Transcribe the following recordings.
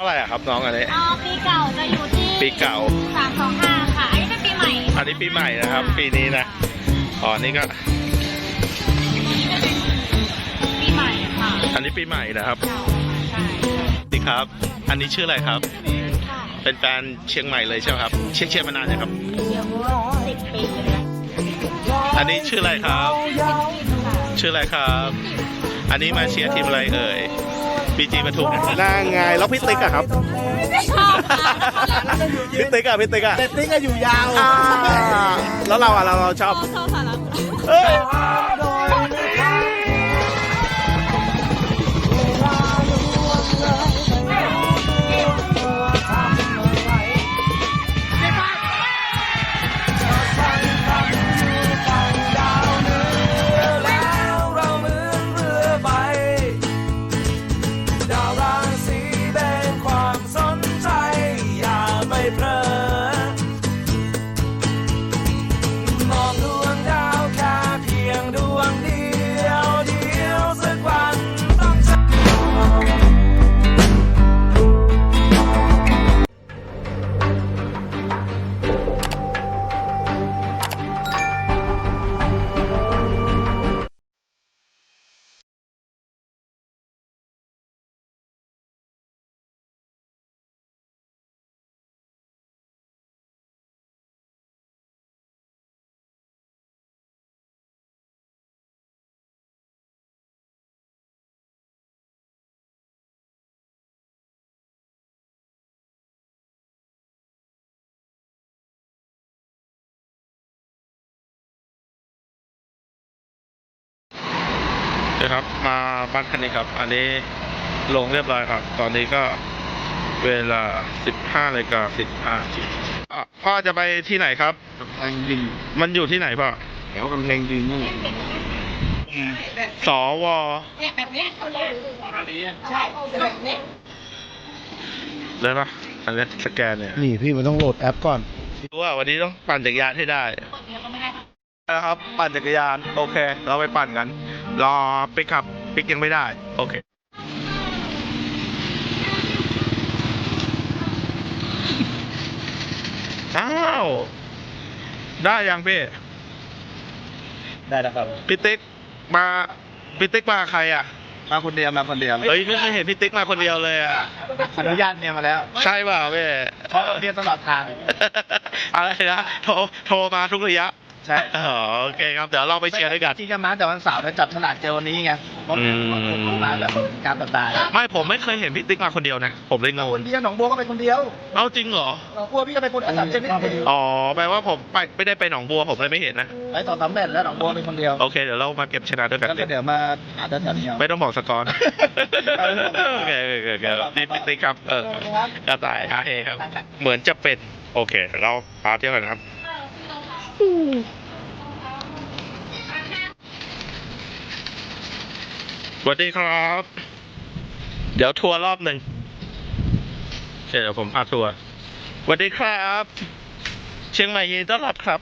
เท่าไหร่อะครับน้องอันนี้อ๋อปีเก่าจะอยู่ที่ปีเก่าสามสองห้าค่ะ อันนี้เป็นปีใหม่ อันนี้ปีใหม่นะครับ ปีนี้นะอ๋อนี่ก็ ปีใหม่ค่ะอันนี้ปีใหม่นะครับเก่าใช่ดีครับ อันนี้ชื่ออะไรครับ ค่ะเป็นแฟนเชียงใหม่เลยใช่ไหมครับ เชียงเชียงมานานยังครับ เดี๋ยวสิบปีเลยอันนี้ชื่ออะไรครับค่ะชื่ออะไรครับ อันนี้มาเชียร์ทีมอะไรเอ่ย บีจีปทุมน่าไงแล้วพี่ติ๊กอะครับชอบค่ะพี่ติ๊กอะพี่ติ๊กอะเด็ดนี่ก็อยู่ยาวอ่าแล้วเราอะเราเราชอบ ชอบสาระ เอ้ยโดย นะครับ มาบ้านคันนี้ครับ อันนี้ลงเรียบร้อยครับ ตอนนี้ก็เวลา 15นาฬิกา15นาทีอะพ่อจะไปที่ไหนครับกำแพงดินมันอยู่ที่ไหนพ่อแถวกำแพงดินนี่สวเลยปะอันนี้สแกนเนี่ย นี่พี่มันต้องโหลดแอปก่อน รู้ว่าวันนี้ต้องปั่นจักรยานให้ได้นะ ครับ ปั่นจักรยาน โอเค เราไปปั่นกัน รอปิกครับปิกยังไม่ได้ โอเคอ้าวได้ยังพี่ ได้แล้วครับ พี่ติ๊กมาพี่ติ๊กมากับใครอะ มาคนเดียวมาคนเดียวเฮ้ยไม่เคยเห็นพี่ติ๊กมาคนเดียวเลยอะอนุญาตเนี่ยมาแล้ว ใช่เปล่าพี่เพราะเรียนตลอดทาง อะไรนะโทรโทรมาทุกระยะ ใช่อ๋อโอเคครับเดี๋ยวเราไปเชียร์ด้วยกันที่จะมาแต่วันเสาร์แล้วจับฉลากเจอวันนี้ไงเพราะอืมคนมาแบบการตัดตายไม่ผมไม่เคยเห็นพี่ติ๊กมาคนเดียวนะผมเลยงงคนเดียวหนองบัวก็ไปคนเดียวเอาจริงเหรอหนองบัวพี่ก็ไปคนสามเจ็ดนิดอ๋อแปลว่าผมไปไม่ได้ไปหนองบัวผมเลยไม่เห็นนะ ไปต่อสามแมตช์แล้วหนองบัวเป็นคนเดียวโอเคเดี๋ยวเรามาเก็บชนะด้วยกันแล้วก็เดี๋ยวมาหาแถวๆนี้เอา ไม่ต้องบอกสกอร์นะโอเคโอเคโอเคนี่พี่ติ๊กครับเออ กระต่ายฮะเฮครับ เหมือนจะเป็น โอเค เราพาเที่ยวกันครับ สวัสดีครับ เดี๋ยวทัวร์รอบหนึ่งเดี๋ยวผมพาทัวร์สวัสดีครับ เชียงใหม่ยินดีต้อนรับครับ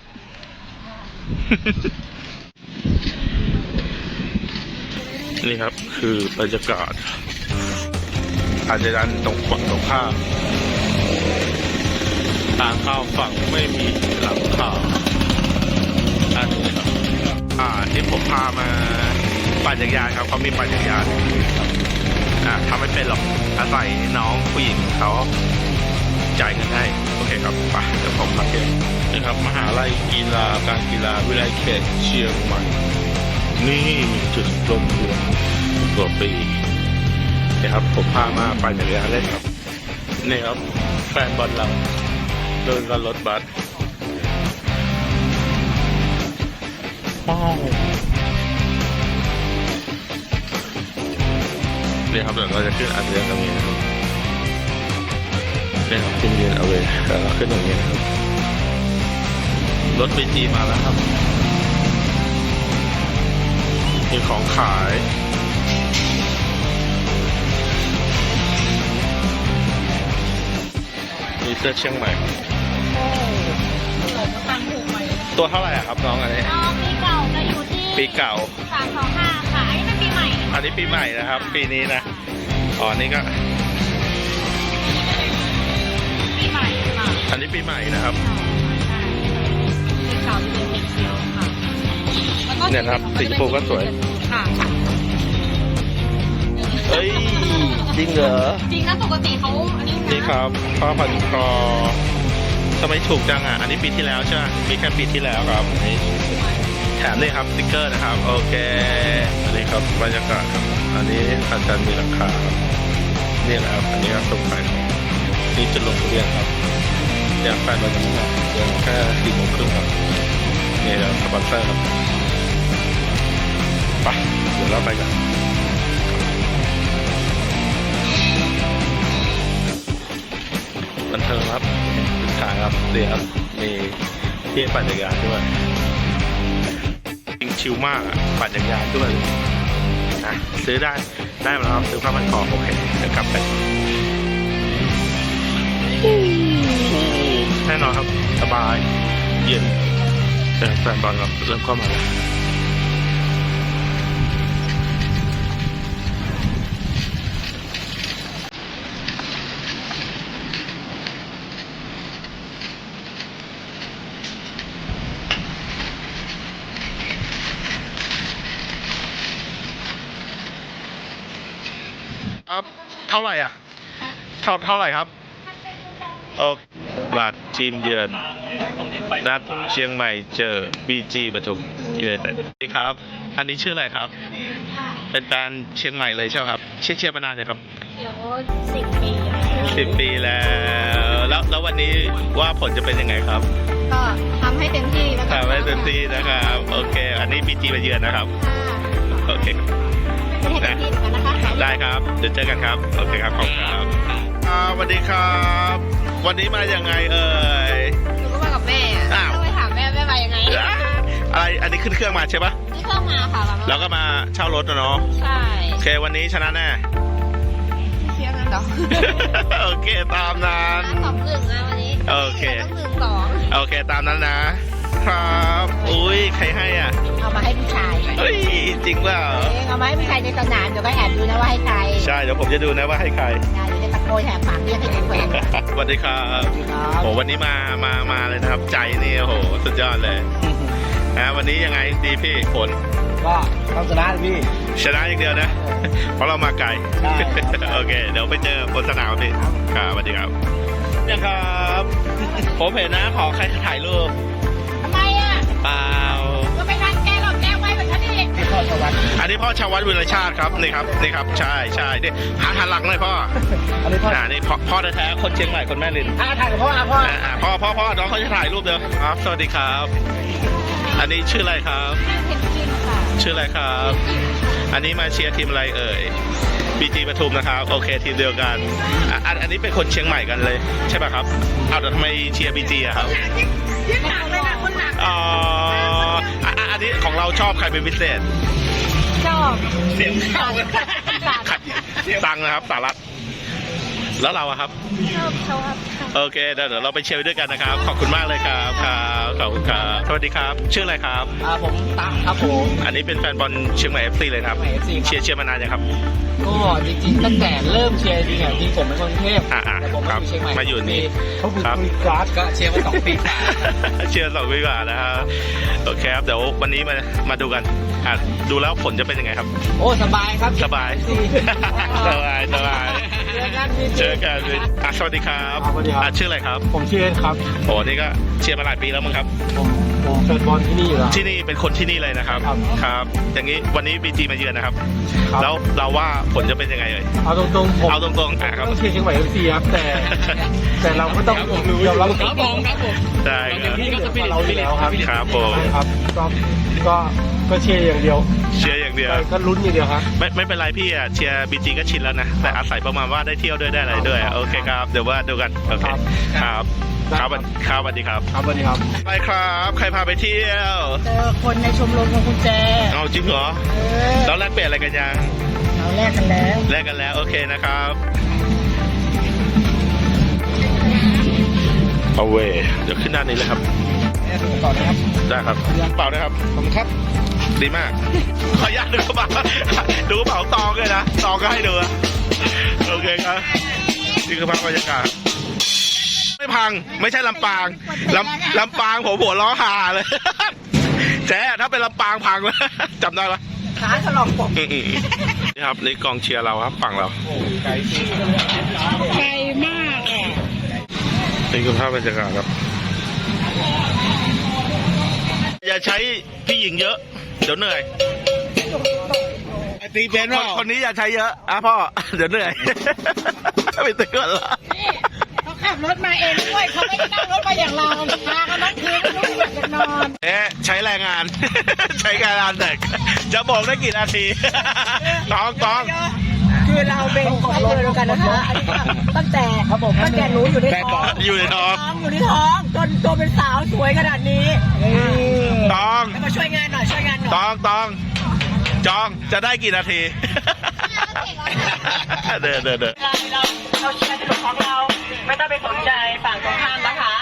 นี่ครับคือบรรยากาศอาจจะดันตรงฝั่งตรงข้ามทางเข้าฝั่งไม่มีหลังคา ที่ผมพามาปั่นจักรยานครับเขามีปั่นจักรยานอ่าทำไม่เป็นหรอกอาศัยน้องผู้หญิงเขาจ่ายเงินให้โอเคครับไปเดี๋ยวผมพาเที่ยวนี่ครับมหาลัยกีฬาการกีฬาวิทยาลัยเขตเชียงใหม่นี่มีจุดรวมตัวตัวปีนี่ครับผมพามาปั่นจักรยานเล่นครับนี่ครับแฟนบอลเราเดินกันรถบัส ว้าวนี่ยครับเดี๋ยวเราจะขึ้นอันเดียวตรงนี้นะครับนี่ครับขึ้นยืนเอาเวแล้วเราขึ้นตรงนี้นะครับรถบีจีมาแล้วครับ มีของขายมีเสื้อเชียงใหม่ ตังถูกไหมตัวเท่าไหร่อะครับน้องอันนี้ ปีเก่า สามสองห้าค่ะ อันนี้เป็นปีใหม่อันนี้ปีใหม่นะครับ ปีนี้นะอ๋อนี่ก็ใหม่นะครับสีขาวเป็นสีเขียวค่ะแล้วก็เนี่ยนะครับสีชมพูก็สวย ค่ะเฮ้ยจริงเหรอจริงนะปกติเขาอันนี้นะนี่ครับผ้าพันคอทำไมถูกจังอะอันนี้ปีที่แล้วใช่ไหมมีแค่ปีที่แล้วครับอันนี้ แถมนี่ครับสติกเกอร์นะครับ โอเค อันนี้ครับบรรยากาศครับ อันนี้อาจารย์มีราคาครับนี่นะครับ อันนี้ครับตรงไปนี่จะลงทะเบียนครับยังแปดวันยังไม่มายังแค่สี่โมงครึ่งครับนี่ครับสปอนเซอร์ครับไปเดี๋ยวเราไปกันบันเทิงครับสุดท้ายครับเดี๋ยวครับมีที่ปั่นจักรยานด้วย ชิลมากปั่นจักรยานด้วยนะซื้อได้ได้มาแล้วครับซื้อผ้าพันคอโอเคเดี๋ยวกลับไปแน่นอนครับสบาย เย็นแต่แฟนบอลเราเริ่มเข้ามาแล้ว ท่าไหร่อะเท่าเท่าไหร่ครับโอบัตรทีมเยือน นัดเชียงใหม่เจอบีจีปทุมยูไนเต็ดสวัสดีครับ อันนี้ชื่ออะไรครับ เป็นแฟนเชียงใหม่เลยใช่ไหมครับ เชียร์เชียร์มานานเลยครับเดี๋ยวสิบปีอะสิบปีแล้ว แล้วแล้ววันนี้ว่าผลจะเป็นยังไงครับ ก็ทำให้เต็มที่แล้วก็ทำให้เต็มที่นะครับ โอเค อันนี้บีจีมาเยือนนะครับ โอเคจะให้เต็มที่เหมือนกันนะคะ ได้ครับ เดี๋ยวเจอกันครับ โอเคครับ ขอบคุณครับอ่าสวัสดีครับ วันนี้มายังไงเอ่ย หนูก็มากับแม่อะอ้าว ต้องไปถามแม่แม่มายังไงอะไร อันนี้ขึ้นเครื่องมาใช่ปะนี่เข้ามาค่ะมาแล้วก็มาเช่ารถนะเนาะ ใช่โอเค วันนี้ชนะแน่ เที่ยงนั้นเหรอโอเค ตามนั้นสองหนึ่งนะวันนี้โอเค ต้องหนึ่งสองโอเค ตามนั้นนะ ครับ อุ้ยใครให้อะ เอามาให้ผู้ชายเฮ้ย จริงเปล่าเองเอามาให้ผู้ชายในสนามเดี๋ยวก็แอบดูนะว่าให้ใครใช่เดี๋ยวผมจะดูนะว่าให้ใครได้เดี๋ยวจะตะโกนแหกปากเรียกให้ดูแหวน สวัสดีครับโหวันนี้มามามาเลยนะครับ ใจนี่โอ้โหสุดยอดเลยนะวันนี้ยังไงดีพี่ผลก็ต้องชนะเลยพี่ ชนะอย่างเดียวนะ เพราะเรามาไกลใช่โอเค เดี๋ยวไปเจอบนสนามพี่ครับสวัสดีครับเนี่ยครับ ผมเห็นนะขอใครถ่ายรูป พ่อชวัฒน์อันนี้พ่อชาววัดวิรชาติครับนี่ครับนี่ครับใช่ใช่นี่หันหันหลังเลยพ่ออันนี้พ่ออ่านี่พ่อพ่อแท้ๆคนเชียงใหม่คนแม่รินอ่าถ่ายกับพ่ออะพ่ออ่าอ่าพ่อพ่อพ่อน้องเขาจะถ่ายรูปเดียวครับสวัสดีครับ อันนี้ชื่ออะไรครับเพชรกินค่ะชื่ออะไรครับ อันนี้มาเชียร์ทีมอะไรเอ่ยบีจีปทุมนะครับโอเคทีมเดียวกันอะอันอันนี้เป็นคนเชียงใหม่กันเลย ใช่ป่ะครับเอาแต่ทำไมเชียร์บีจีอะครับอ๋อ อะอะอันนี้ของเราชอบใครเป็นพิเศษ ชอบ เสียงสาตังนะครับสารัต แล้วเราอะครับชอบชอบโอเคเดี๋ยวเดี๋ยวเราไปเชียร์ด้วยกันนะครับ ขอบคุณมากเลยครับครับขอบคุณครับสวัสดีครับ ชื่ออะไรครับ อ่าผมตั๊กครับผมอันนี้เป็นแฟนบอลเชียงใหม่เอฟซีเลยครับเชียงใหม่ FC ครับ เชียร์เชียร์มานานยังครับ ก็จริงๆตั้งแต่เริ่มเชียร์จริงอะจริงผมเป็นคนกรุงเทพอ่าอ่าแต่ผมครัมาบอยู่เชียงใหม่มาอยู่นี่ เขาครับคุยการ์ดก็เชียร์มาสองปีกว่า เชียร์สองวิกว่านะครับโอเคครับเดี๋ยววันนี้มามาดูกัน อะดูแล้วผลจะเป็นยังไงครับ โอ้สบายครับสบายดีสบายสบายเจอกันพี่เจอกันอะสวัสดีครับสวัสดีครับ อะชื่ออะไรครับ ผมชื่อเอ็นครับโอ้นี่ก็เชียร์มาหลายปีแล้วมั้งครับ ผมผมแฟนบอลที่นี่อยู่แล้ว ที่นี่เป็นคนที่นี่เลยนะครับ ครับ ครับ อย่างนี้วันนี้บีจีมาเยือนนะครับ ครับแล้วเราว่าผลจะเป็นยังไงเอ่ยเอาตรงๆผมเอาตรงๆอะครับ ต้องเชียร์เชียงใหม่เอฟซีครับแต่ แต่เราก็ต้องยอมรับครับผมครับผมได้ครับที่ก็สปิริตเราอยู่แล้วครับ ครับผม ใช่ครับก็ ก็ก็เชียร์อย่างเดียวเชียร์อย่างเดียว ก็ลุ้นอย่างเดียวครับ ไม่ไม่เป็นไรพี่อะเชียร์บีจีก็ชินแล้วนะ แต่อาศัยประมาณว่าได้เที่ยวด้วยได้อะไรด้วยอะโอเคครับเดี๋ยวว่าดูกันโอเคครับครับครับครับสวัสดีครับครับสวัสดีครับไปครับ ใครพาไปเที่ยวเจอคนในชมรมของกุญแจเอาจริงเหรอเออแล้วแลกเปลี่ยนอะไรกันยังเราแลกกันแล้วแลกกันแล้วโอเคนะครับเอาเวเดี๋ยวขึ้นด้านนี้เลยครับ เนี่ยดูก่อนนะครับได้ครับเปล่านะครับผมครับ ดีมาก ขออนุญาตดูกระเป๋าดูกระเป๋าตองเลยนะตองก็ให้ดูอะโอเคครับนี่คือภาพบรรยากาศไม่พังไม่ใช่ลำปางลำลำปางผมหัวล้อหาเลย แจ๊ถ้าเป็นลำปางพังแล้วจำได้ปะขาถลอกปกอืมๆๆนี่ครับนี่กองเชียร์เราครับฝั่งเราไกลมากอะนี่คือภาพบรรยากาศครับ อย่าใช้พี่หญิงเยอะ เดี๋ยวเหนื่อย ตีเป็นคว่านคนนี้อย่าใช้เยอะอะพ่อ เดี๋ยวเหนื่อย ไปตื่นก่อนละเขาขับรถมาเองด้วยเขาไม่ได้นั่งรถมาอย่างเราพากันนั่งคืนไม่รู้อยากจะนอนเอ๊ะใช้แรงงาน ใช้การงานเด็กจะบอกได้กี่นาทีต้องต้อง คือเราเป็นครอบครัวเดียวกันนะคะอันนี้ก็ตั้งแต่ตั้งแต่หนูอยู่ในท้องอยู่ในท้องท้ องอยู่ในท้องจนโตเป็นสาวสวยขนาดนี้ต้องแล้วมาช่วยงานหน่อยช่วยงานหน่อยต้องต้องจองจะได้กี่นาที เดินเดินเดินเราเราเราเชียร์สนุกของเรา ไม่ต้องไปสนใจฝั่งตรงข้ามนะคะ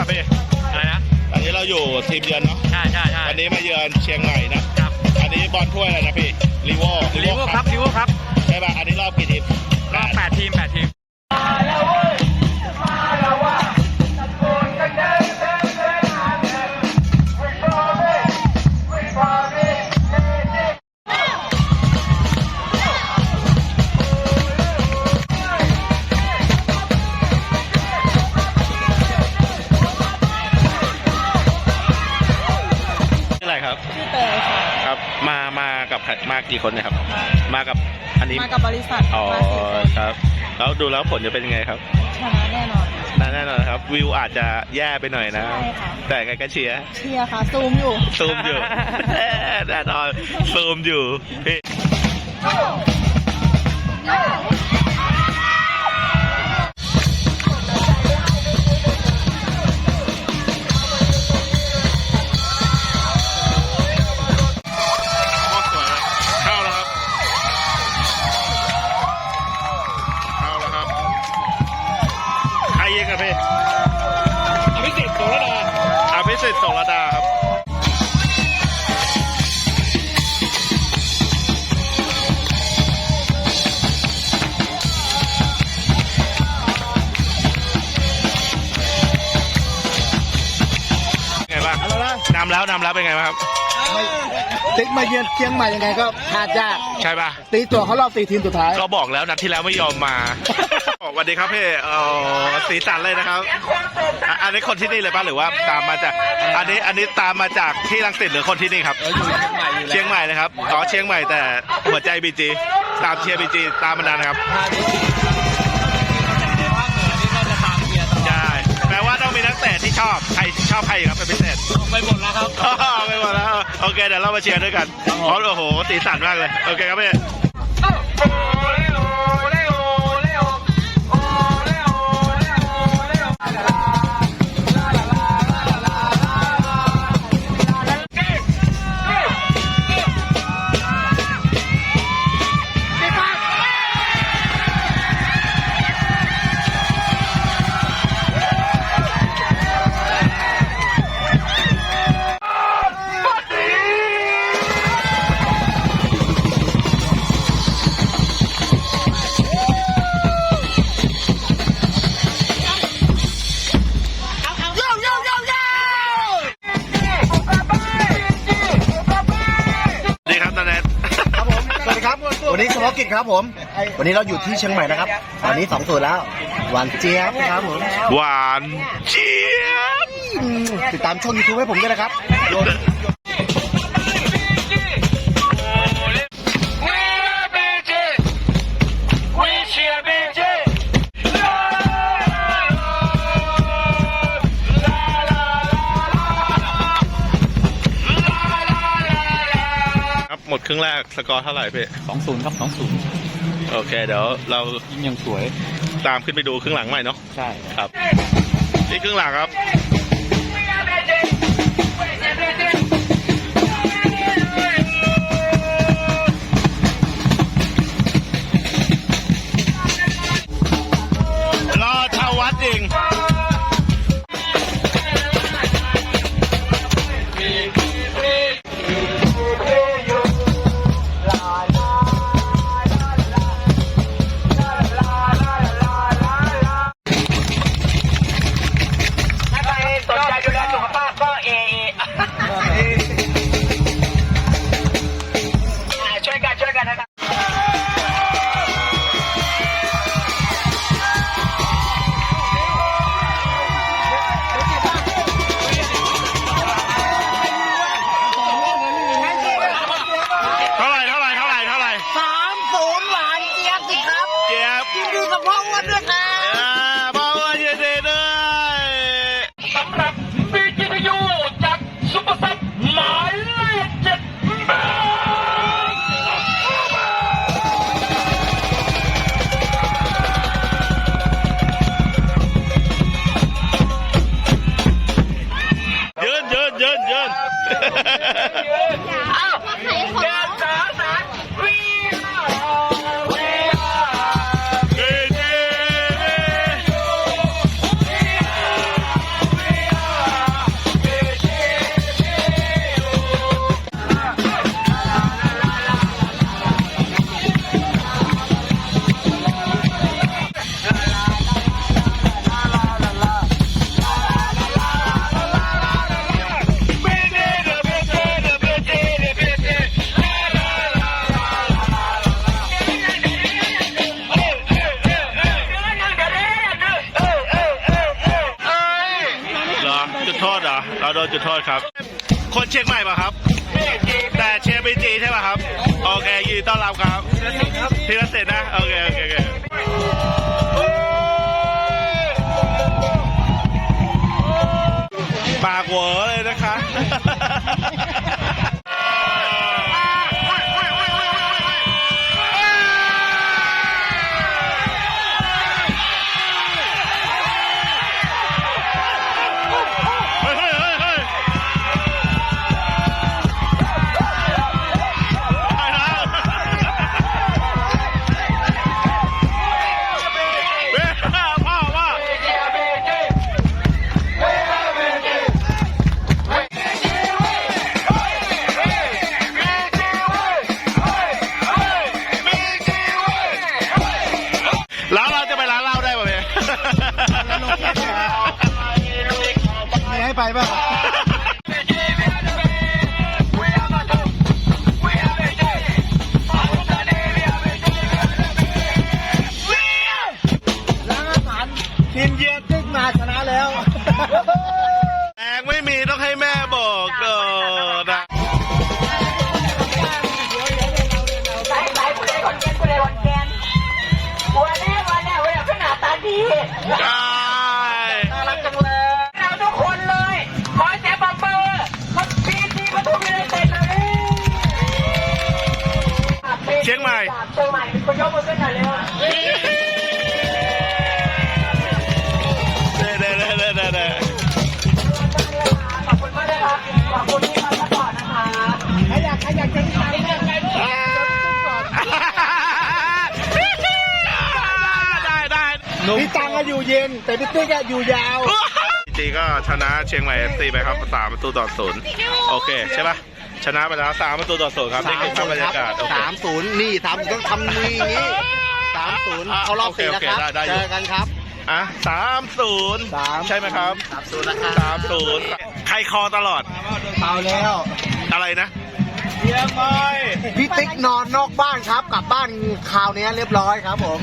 ครับใช่ป่ะพี่อะไรนะอันนี้เราอยู่ทีมเยือนเนาะใช่ใช่ใช่อันนี้มาเยือนเชียงใหม่นะครับอันนี้บอลถ้วยอะไรนะพี่ลีโวลิเวอร์ครับลิเวอร์ครับใช่ป่ะอันนี้รอบกี่ทีม กับใครมากี่คนเนะครับ มากับอันนี้มากับบริษัทอ๋อมาสี่คนครับ แล้วดูแล้วผลจะเป็นยังไงครับชนะแน่นอนน่าแน่นอนครับ วิวอาจจะแย่ไปหน่อยนะ ใช่ค่ะ แต่ไงก็เชียร์ เชียร์ค่ะ ซูมอยู่ ซูมอยู่ แน่นอนซูมอยู่พี่โนำแล้วนำแล้วเป็นไงบ้างครับ ติ๊กมาเยือนเชียงใหม่ยังไงก็พลาดยากใช่ป่ะตีตัวเขารอบสี่ทีมสุดท้ายก็บอกแล้วนัดที่แล้วไม่ยอมมาสวัสดีครับพี่เออสีสันเลยนะครับอะอันนี้คนที่นี่เลยป่ะหรือว่าตามมาจาก อันนี้อันนี้ตามมาจากที่รังสิตหรือคนที่นี่ครับ เชียงใหม่เลยครับอ๋อเชียงใหม่แต่หัวใจบีจีตามเชียร์บีจีตามมานานนะครับใรชอบใครอยู่ครับเป็นพิเศษไปหมดแล้วครับไปหมดแล้วโอเคเดี๋ยวเรามาเชียร์ด้วยกันอ๋อโอ้โหสีสันมากเลยโอเคครับพี่ ครับผม วันนี้เราอยู่ที่เชียงใหม่นะครับ ตอนนี้สองศูนย์แล้ว หวานเจี๊ยบนะครับผม หวานเจี๊ยบอืมติดตามช่องยูทูบให้ผมด้วยนะครับ รับหมดครึ่งแรกสกอร์เท่าไหร่พี่สองศูนย์ครับสองศูนย์โอเค เดี๋ยวเรายิงยังสวย ตามขึ้นไปดูครึ่งหลังใหม่เนาะใช่ครับนี่ครึ่งหลังครับรอชาววัดจริง มเยือนตึ้งมาชนะแล้วแรงไม่มีต้องให้แม่บอกเออนะไปไปผู้ใดคนเก่งผู้ใดคนแกนวันนี้วันนี้วันนี้ขนาดตาดีใช่น่ารักจังเลย เราทุกคนเลย ขอแจ้งบัมเบอร์มันปีที่ประตูไม่ได้เตะเลยเชียงใหม่เชียงใหม่คุณยกมือขึ้นหน่อยเร็ว พี่ตังก็อยู่เย็น แต่พี่ติ๊กอะอยู่ยาว จีก็ชนะเชียงใหม่เอฟซีไปครับสามประตูต่อศูนย์โอเคใช่ป่ะชนะไปแล้วสามประตูต่อศูนย์ครับนี่คือภาพบรรยากาศโอเค สามศูนย์นี่สามต้องทำนี่อย่างนี้สามศูนย์เขารอบสี่โอแล้วเคครับได้ได้อยู่ เจอกันครับ อะสามศูนย์สาม ใช่ไหมครับสามศูนย์นะครับสามศูนย์ใครคอตลอดเอาแล้ว อะไรนะพี่ติ๊กนอนนอกบ้านครับกลับบ้านคราวนี้เรียบร้อยครับผม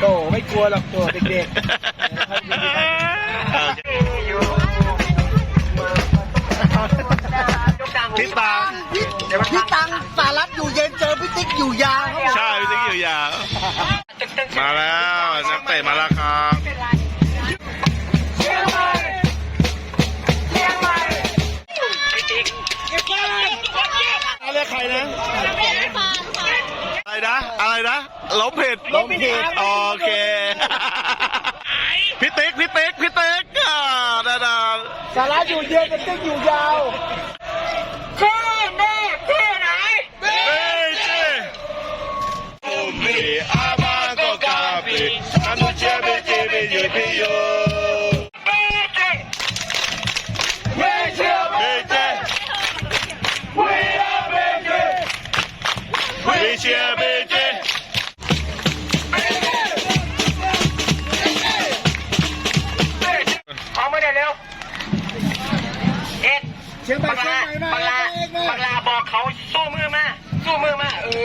โตไม่กลัวหรอกตัวเด็กพี่ตังพี่ตังสารัตอยู่เย็นเจอพี่ติ๊กอยู่ยาวครับผมใช่พี่ติ๊กอยู่ยาวมาแล้วนักเตะมาแล้วครับ นะ อะไรนะล้มผิดล้มผิดโอเคพี่ติ๊กพี่ติ๊กพี่ติ๊กอ่าแน่นอนๆสาระอยู่เย็นแต่ติ๊กอยู่ยาวที่นี่ที่ไหน Mi amango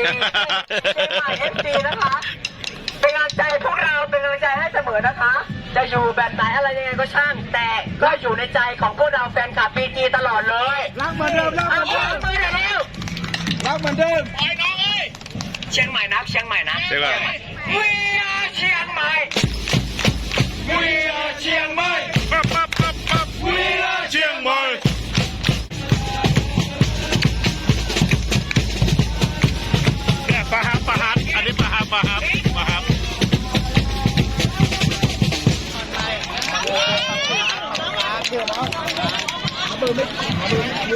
เออเชียงใหม่เอฟซีนะคะ เป็นกำลังใจพวกเราเป็นกำลังใจให้เสมอนะคะ จะอยู่แบบไหนอะไรยังไงก็ช่าง แต่ก็อยู่ในใจของพวกเราแฟนคลับปีจีตลอดเลยรักเหมือนเดิมรักเหเอามือนเดิมมือเดี๋ยวเร็วรักเหมือนเดิมไปน้องเอ้ยเชียงใหม่นะเชียงใหม่นะเชียงใหม่ We are เชียงใหม่ We are เชียงใหม่ปั๊บปั๊บปั๊บปั๊บเชียงใหม่ เนี่ยปะฮับปะฮับอันนี้ปะฮับปะฮับปะฮับ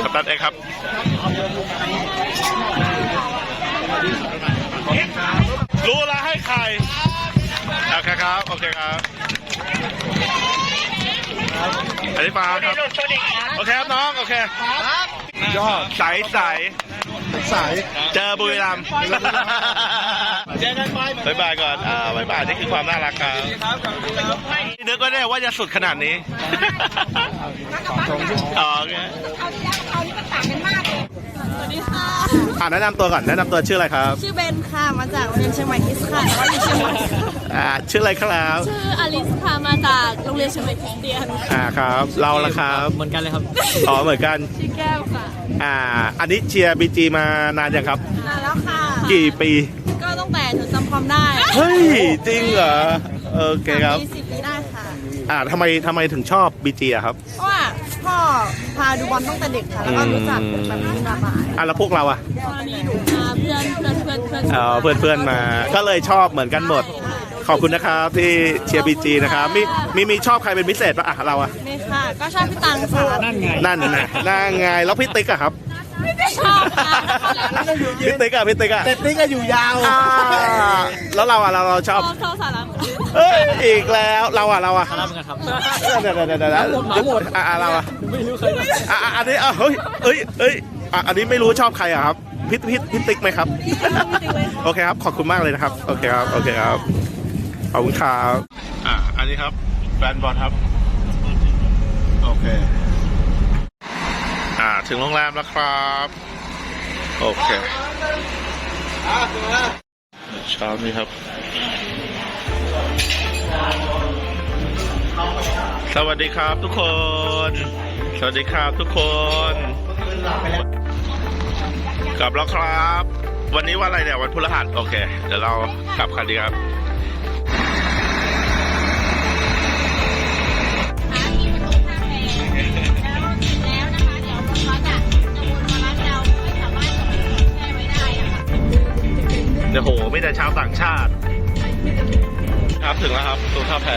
กัปตันเอกครับรู้แล้วให้ใครโอเคครับ โอเคครับ อันนี้ปลาครับลูกสวัสดีครับโอเคครับน้อง โอเคยอดใสใส สาย เจอบุรีรัมย์เจอกันบายบายก่อนอ่าบายบายนี่คือความน่ารักครับนึกว่าได้ว่าจะสุดขนาดนี้อ๋อโอเคสวัสดีค่ะ อ่าแนะนำตัวก่อนแนะนำตัวชื่ออะไรครับ ชื่อเบนค่ะ มาจากโรงเรียนเชียงใหม่คิสค่ะแต่ว่าอยู่เชียงใหม่ค่ะอ่าชื่ออะไรครับชื่ออลิสค่ะ มาจากโรงเรียนเชียงใหม่คริสเตียนอ่าครับ เราละครับ เหมือนกันเลยครับ อ๋อเหมือนกัน ชื่อแก้วค่ะ อ่า อันนี้เชียร์บีจีมานานยังครับ นานแล้วค่ะ กี่ปี ก็ตั้งแต่หนูจำความได้เฮ้ย จริงเหรอ โอเคครับปีสิบปีได้ค่ะ อ่าทำไมทำไมถึงชอบบีจีอะครับ เพราะว่าพ่อพาดูบอลตั้งแต่เด็กค่ะ แล้วก็รู้จักแบบนี้มาบ่ายอะแล้วพวกเราอะตอนนี้หนูพาเพื่อนเพื่อนเพื่อนเพื่อนเออเพื่อนเพื่อนๆมา ก็เลยชอบเหมือนกันหมด ขอบคุณนะครับที่เชียร์บีจีนะครับมีมีมีชอบใครเป็นพิเศษปะอะเราอะนี่ค่ะ ก็ชอบพี่ตังค่ะนั่นไงนั่นนะนั่นไงแล้วพี่ติ๊กอะครับชอบค่ะพี่ติ๊กอะพี่ติ๊กอะแต่ติ๊กก็อยู่ยาวอ่าแล้วเราอะเราเราชอบชอบชอบสาระเอ้ยอีกแล้วเราอะเราอะรับเหมือนกันครับเดี๋ยวเดี๋ยวเดี๋ยวเดี๋ยวเดี๋ยวอะอะเราอะไม่รู้เคยอะอะอันนี้อะเฮ้ยเอ้ยเอ้ยอะอันนี้ไม่รู้ชอบใครอะครับพี่พี่พี่ติ๊กไหมครับ โอเคครับ ขอบคุณมากเลยนะครับ โอเคครับ โอเคครับ ขอบคุณครับอะอันนี้ครับแฟนบอลครับ โอเค อ่า ถึงโรงแรมแล้วครับ โอเคเช้านี้ครับ สวัสดีครับทุกคน สวัสดีครับทุกคน กลับแล้วครับ วันนี้วันอะไรเนี่ยวันพฤหัสโอเค เดี๋ยวเรากลับกันดีครับ เดี๋ยวโหไม่แต่ชาวต่างชาติ ครับถึงแล้วครับตูท่าแพ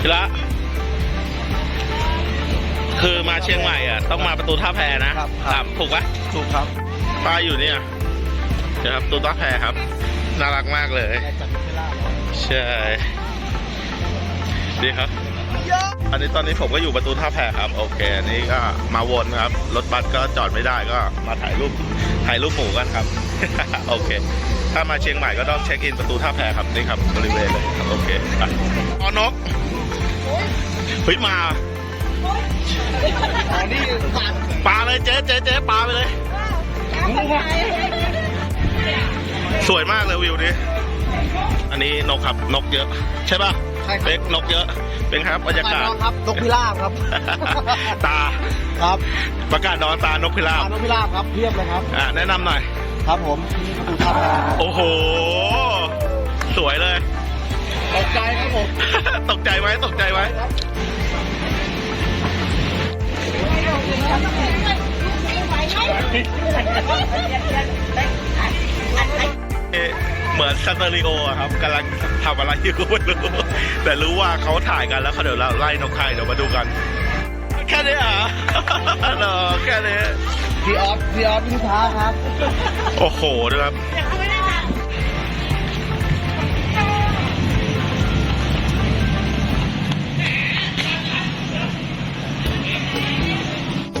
ทีละคือมาเชียงใหม่อะ ต้องมาประตูท่าแพนะครับครับถูกปะถูกครับป้ายอยู่เนี่ยเดี๋ยวครับประตูท่าแพครับ น่ารักมากเลย ใช่ ดีครับ อันนี้ตอนนี้ผมก็อยู่ประตูท่าแพครับ โอเคอันนี้ก็มาวนครับ รถบัสก็จอดไม่ได้ก็มาถ่ายรูปถ่ายรูปหมู่กันครับ โอเค ถ้ามาเชียงใหม่ก็ต้องเช็คอินประตูท่าแพครับนี่ครับบริเวณเลยครับโอเคปอ๋อนกเฮ้ยมาปลาเลยเจ๊เจ๊เจ๊ปลาไปเลยสวยมากเลยวิวนี้ อันนี้นกครับนกเยอะ ใช่ป่ะ ใช่ครับเป๊กนกเยอะ เป็นครับบรรยากาศน้องครับนกพิราบครับ ตาครับประกาศนอนตานกพิราบตานกพิราบครับเพียบเลยครับอะแนะนำหน่อย ครับผมดูครับโอ้โห สวยเลย ตกใจครับผมตกใจไหมตกใจไหม เอ๊ะ เหมือนสเตอริโออะครับกำลังทำอะไรอยู่ก็ไม่รู้แต่รู้ว่าเขาถ่ายกันแล้วเขาเดี๋ยวเราไล่นกไข่เดี๋ยวมาดูกัน แค่นี้เหรอเหรอแค่นี้พี่ออฟพี่ออฟพี่ท้าครับ โอ้โหด้วยครับ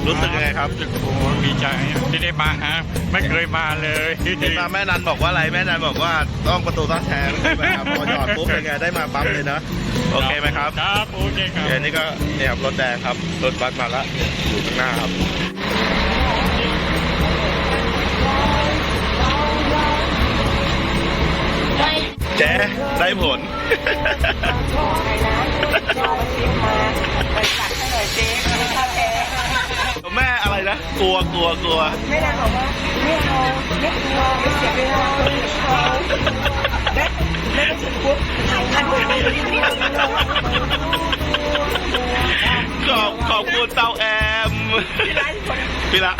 รู้สึกยังไงครับโอ้ดีใจที่ได้มาฮะไม่เคยมาเลยเห็นมาแม่นันบอกว่าอะไรแม่นันบอกว่าต้องประตูต้องแทงใช่ไหมครับพอหยอดปุ๊บเป็นไงได้มาปั๊มเลยนะโอเคไหมครับครับโอเคครับเดี๋ยวนี้ก็เนี่ยครับรถแดงครับรถบัสมาแล้วอยู่ข้างหน้าครับเจ๊ได้ผลแแม่อะไรนะ กลัวกลัวกลัวแม่นางบอกว่าไม่เอาไม่กลัวไม่เสียเวลาไม่เอาแม่แม่สุดปุ๊บทันทีขอบขอบคุณเตาแอมพี่ละพี่ละ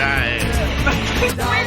ได้